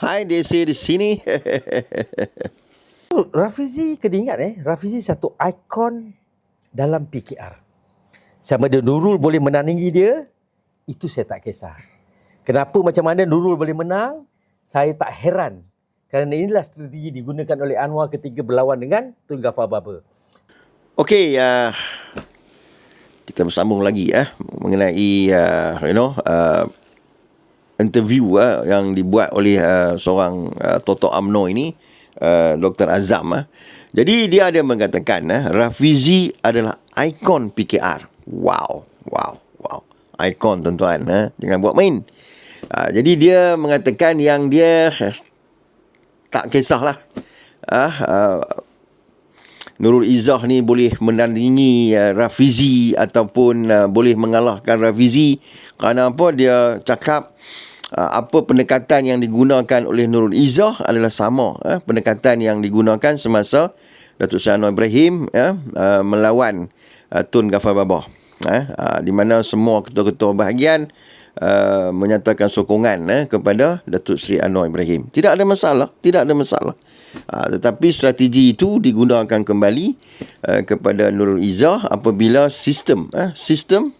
Hai, Desi di sini. Oh, Rafizi kena ingat eh, Rafizi satu ikon dalam PKR. Sama ada Nurul boleh menandingi dia, itu saya tak kisah. Kenapa macam mana Nurul boleh menang, saya tak heran. Kerana inilah strategi digunakan oleh Anwar ketika berlawan dengan Tun Gafar Baba. Okey, uh, kita bersambung lagi ya uh, mengenai uh, you know uh, interview uh, yang dibuat oleh uh, seorang uh, Toto Amno ini uh, Dr. Azam uh. Jadi dia ada mengatakan uh, Rafizi adalah ikon PKR. Wow, wow, wow. Ikon tuan-tuan, uh. jangan buat main. Uh, jadi dia mengatakan yang dia tak kisahlah. Uh, uh, Nurul Izzah ni boleh menandingi uh, Rafizi ataupun uh, boleh mengalahkan Rafizi kerana apa dia cakap uh, apa pendekatan yang digunakan oleh Nurul Izzah adalah sama uh, pendekatan yang digunakan semasa Datuk Seri Anwar Ibrahim uh, uh, melawan uh, Tun Gafar Babah uh, uh, di mana semua ketua-ketua bahagian uh, menyatakan sokongan uh, kepada Datuk Seri Anwar Ibrahim. Tidak ada masalah tidak ada masalah. Ha, tetapi strategi itu digunakan kembali uh, kepada Nurul Izzah apabila sistem uh, sistem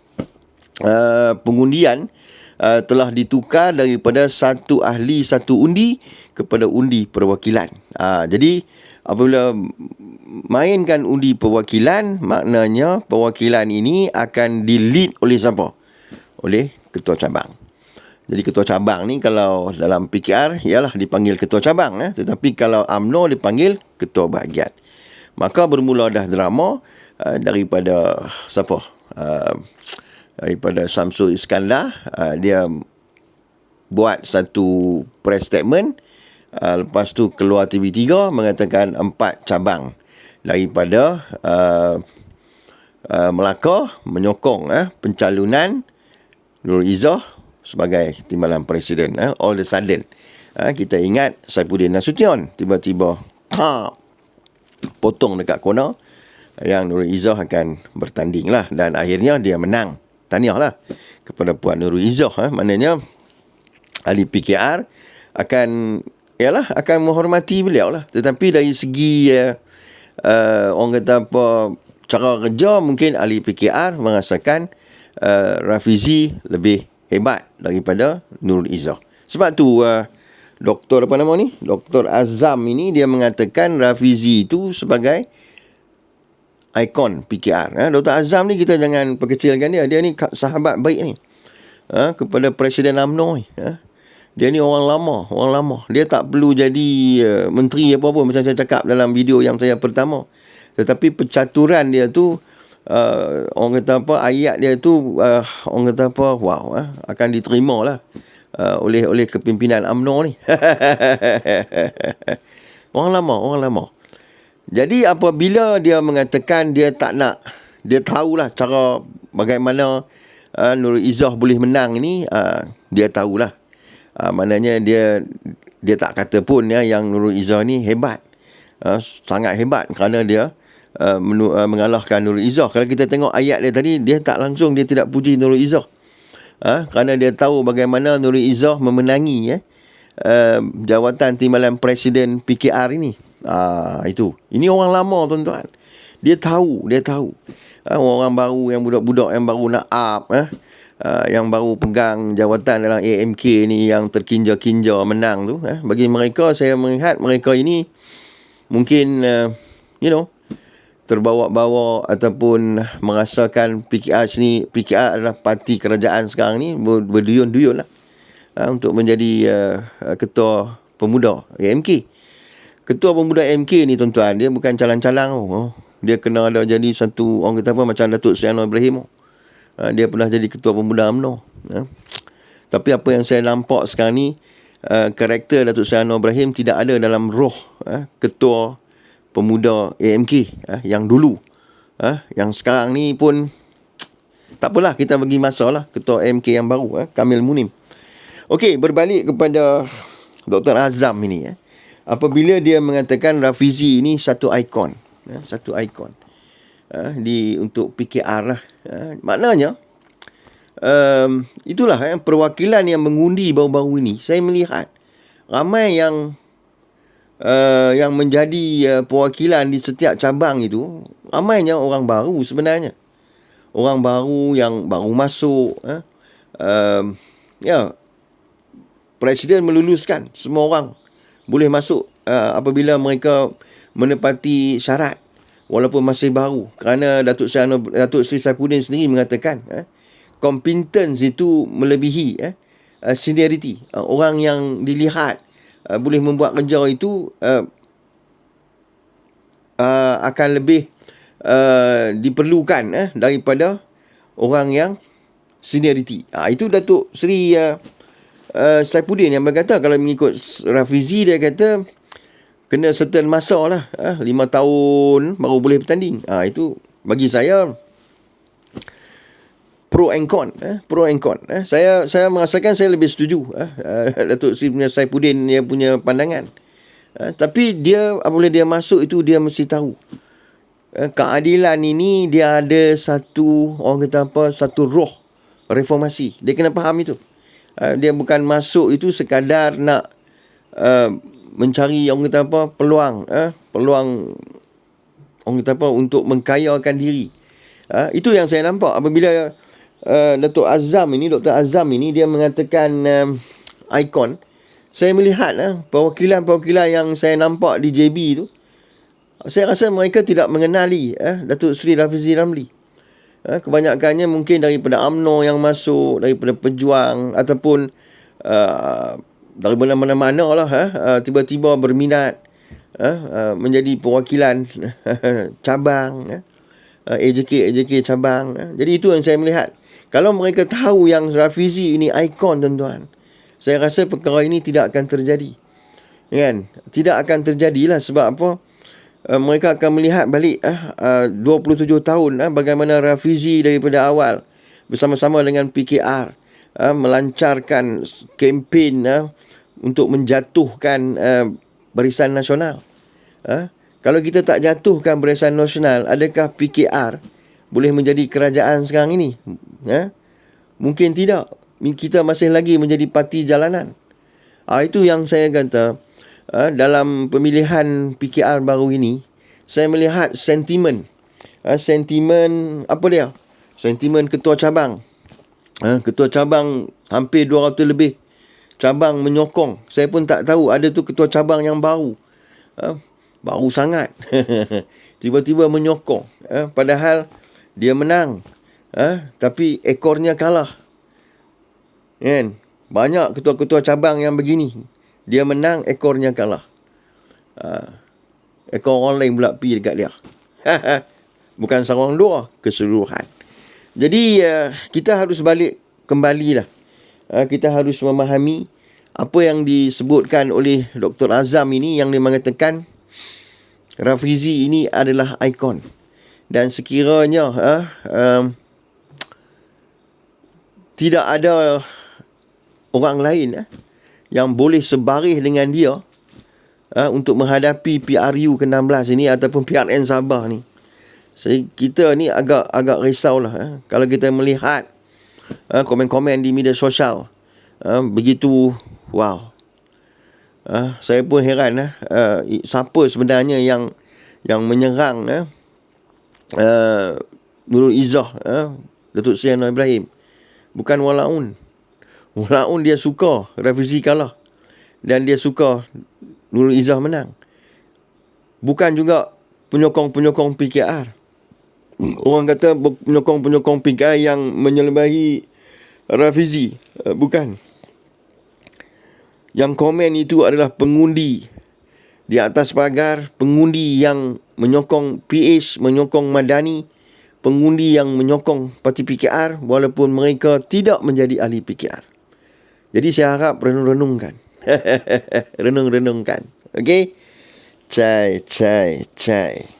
uh, pengundian uh, telah ditukar daripada satu ahli satu undi kepada undi perwakilan. Uh, jadi apabila mainkan undi perwakilan maknanya perwakilan ini akan di oleh siapa? Oleh ketua cabang. Jadi ketua cabang ni kalau dalam PKR ialah dipanggil ketua cabang eh tetapi kalau AMNO dipanggil ketua bahagian. Maka bermula dah drama uh, daripada siapa? Uh, daripada Samsul Iskandar uh, dia buat satu press statement. Uh, lepas tu keluar TV3 mengatakan empat cabang daripada uh, uh, Melaka menyokong eh pencalonan Nurul Izzah sebagai timbalan presiden eh, all the sudden. Eh, kita ingat Saifuddin Nasution tiba-tiba potong dekat kona yang Nurul Izzah akan bertanding lah dan akhirnya dia menang tahniah lah kepada Puan Nurul Izzah eh. maknanya ahli PKR akan ialah akan menghormati beliau lah tetapi dari segi uh, uh, orang kata apa cara kerja mungkin ahli PKR merasakan uh, Rafizi lebih hebat daripada Nurul Izzah. Sebab tu uh, doktor apa nama ni? Doktor Azam ini dia mengatakan Rafizi itu sebagai ikon PKR. Eh? Doktor Azam ni kita jangan perkecilkan dia. Dia ni sahabat baik ni. Ha? kepada Presiden UMNO ni. Ha? Dia ni orang lama, orang lama. Dia tak perlu jadi uh, menteri apa-apa macam saya cakap dalam video yang saya pertama. Tetapi pencaturan dia tu uh, orang kata apa ayat dia tu uh, orang kata apa wow uh, akan diterima lah uh, oleh oleh kepimpinan UMNO ni orang lama orang lama jadi apabila dia mengatakan dia tak nak dia tahulah cara bagaimana uh, Nur Izzah boleh menang ni uh, dia tahulah uh, maknanya dia dia tak kata pun ya yang Nurul Izzah ni hebat uh, sangat hebat kerana dia uh, menu, uh, mengalahkan Nurul Izzah. Kalau kita tengok ayat dia tadi, dia tak langsung dia tidak puji Nurul Izzah. Ha? Kerana dia tahu bagaimana Nurul Izzah memenangi eh, uh, jawatan timbalan Presiden PKR ini. Ha, itu. Ini orang lama tuan-tuan. Dia tahu, dia tahu. Ha, orang baru yang budak-budak yang baru nak up. Eh? Uh, yang baru pegang jawatan dalam AMK ni yang terkinja-kinja menang tu eh. bagi mereka saya melihat mereka ini mungkin uh, you know terbawa-bawa ataupun merasakan PKR sini PKR adalah parti kerajaan sekarang ni berduyun-duyun lah ha, untuk menjadi uh, ketua pemuda AMK ketua pemuda AMK ni tuan-tuan dia bukan calang-calang oh. dia kena ada jadi satu orang kata apa macam Datuk Seri Anwar Ibrahim ha, dia pernah jadi ketua pemuda UMNO ha. tapi apa yang saya nampak sekarang ni uh, karakter Datuk Seri Anwar Ibrahim tidak ada dalam roh uh, ketua pemuda AMK eh, yang dulu eh, yang sekarang ni pun tak apalah kita bagi masa lah ketua AMK yang baru eh, Kamil Munim Okey berbalik kepada Dr. Azam ini eh. Apabila dia mengatakan Rafizi ini satu ikon eh, satu ikon eh, di untuk PKR lah eh, maknanya um, itulah eh, perwakilan yang mengundi baru-baru ini. Saya melihat ramai yang uh, yang menjadi uh, perwakilan di setiap cabang itu ramainya orang baru sebenarnya. Orang baru yang baru masuk uh, uh, ya presiden meluluskan semua orang boleh masuk uh, apabila mereka menepati syarat walaupun masih baru kerana Datuk Sri Anwar, Datuk Sri Saifuddin sendiri mengatakan uh, competence itu melebihi uh, uh, seniority uh, orang yang dilihat uh, boleh membuat kerja itu uh, uh, akan lebih uh, diperlukan uh, daripada orang yang seniority. Uh, itu Datuk Seri uh, uh, Saifuddin yang berkata kalau mengikut Rafizi dia kata kena certain masa lah. Uh, lima tahun baru boleh bertanding. Uh, itu bagi saya pro and con eh pro and con eh saya saya merasakan saya lebih setuju eh uh, Datuk Sri punya Saifuddin dia punya pandangan eh, tapi dia apabila dia masuk itu dia mesti tahu eh, keadilan ini dia ada satu orang kata apa satu roh reformasi dia kena faham itu eh, dia bukan masuk itu sekadar nak uh, mencari orang kata apa peluang eh peluang orang kata apa untuk mengkayakan diri uh, itu yang saya nampak apabila uh, Datuk Azam ini, Dr. Azam ini dia mengatakan um, ikon. Saya melihat uh, perwakilan-perwakilan yang saya nampak di JB itu, saya rasa mereka tidak mengenali uh, Datuk Seri Rafizi Ramli. Uh, kebanyakannya mungkin daripada AMNO yang masuk, daripada pejuang ataupun uh, daripada mana-mana lah uh, tiba-tiba berminat uh, uh, menjadi perwakilan cabang uh, AJK AJK cabang uh. jadi itu yang saya melihat kalau mereka tahu yang Rafizi ini ikon tuan-tuan. Saya rasa perkara ini tidak akan terjadi. Kan? Tidak akan terjadilah sebab apa? Uh, mereka akan melihat balik uh, uh, 27 tahun uh, bagaimana Rafizi daripada awal bersama-sama dengan PKR uh, melancarkan kempen uh, untuk menjatuhkan uh, barisan nasional. Uh, kalau kita tak jatuhkan barisan nasional, adakah PKR boleh menjadi kerajaan sekarang ini? Ya? Mungkin tidak. Kita masih lagi menjadi parti jalanan. Ha, itu yang saya kata ha, dalam pemilihan PKR baru ini, saya melihat sentimen. Ha, sentimen apa dia? Sentimen ketua cabang. Ha, ketua cabang hampir 200 lebih cabang menyokong. Saya pun tak tahu ada tu ketua cabang yang baru. Ha, baru sangat. Tiba-tiba menyokong. Ha, padahal dia menang. Ha? Tapi ekornya kalah. Kan? Banyak ketua-ketua cabang yang begini. Dia menang, ekornya kalah. Ha? Ekor orang lain pula pergi dekat dia. Bukan seorang dua, keseluruhan. Jadi, uh, kita harus balik kembali lah. Uh, kita harus memahami apa yang disebutkan oleh Dr. Azam ini yang dia mengatakan Rafizi ini adalah ikon dan sekiranya uh, um, tidak ada orang lain uh, yang boleh sebarih dengan dia uh, untuk menghadapi PRU ke-16 ini ataupun PRN Sabah ni. Saya kita ni agak agak risaulah uh, kalau kita melihat uh, komen-komen di media sosial uh, begitu wow. Uh, saya pun heran uh, uh, siapa sebenarnya yang yang menyerang uh, uh, Nurul Izzah uh, Datuk Seri Ibrahim bukan walaun walaun dia suka Rafizi kalah. Dan dia suka Nurul Izzah menang. Bukan juga penyokong-penyokong PKR orang kata penyokong-penyokong PKR yang menyelebahi Rafizi uh, bukan. Yang komen itu adalah pengundi di atas pagar pengundi yang menyokong PH, menyokong Madani, pengundi yang menyokong parti PKR walaupun mereka tidak menjadi ahli PKR. Jadi saya harap renung-renungkan. Renung-renungkan. Okey? Cai, cai, cai.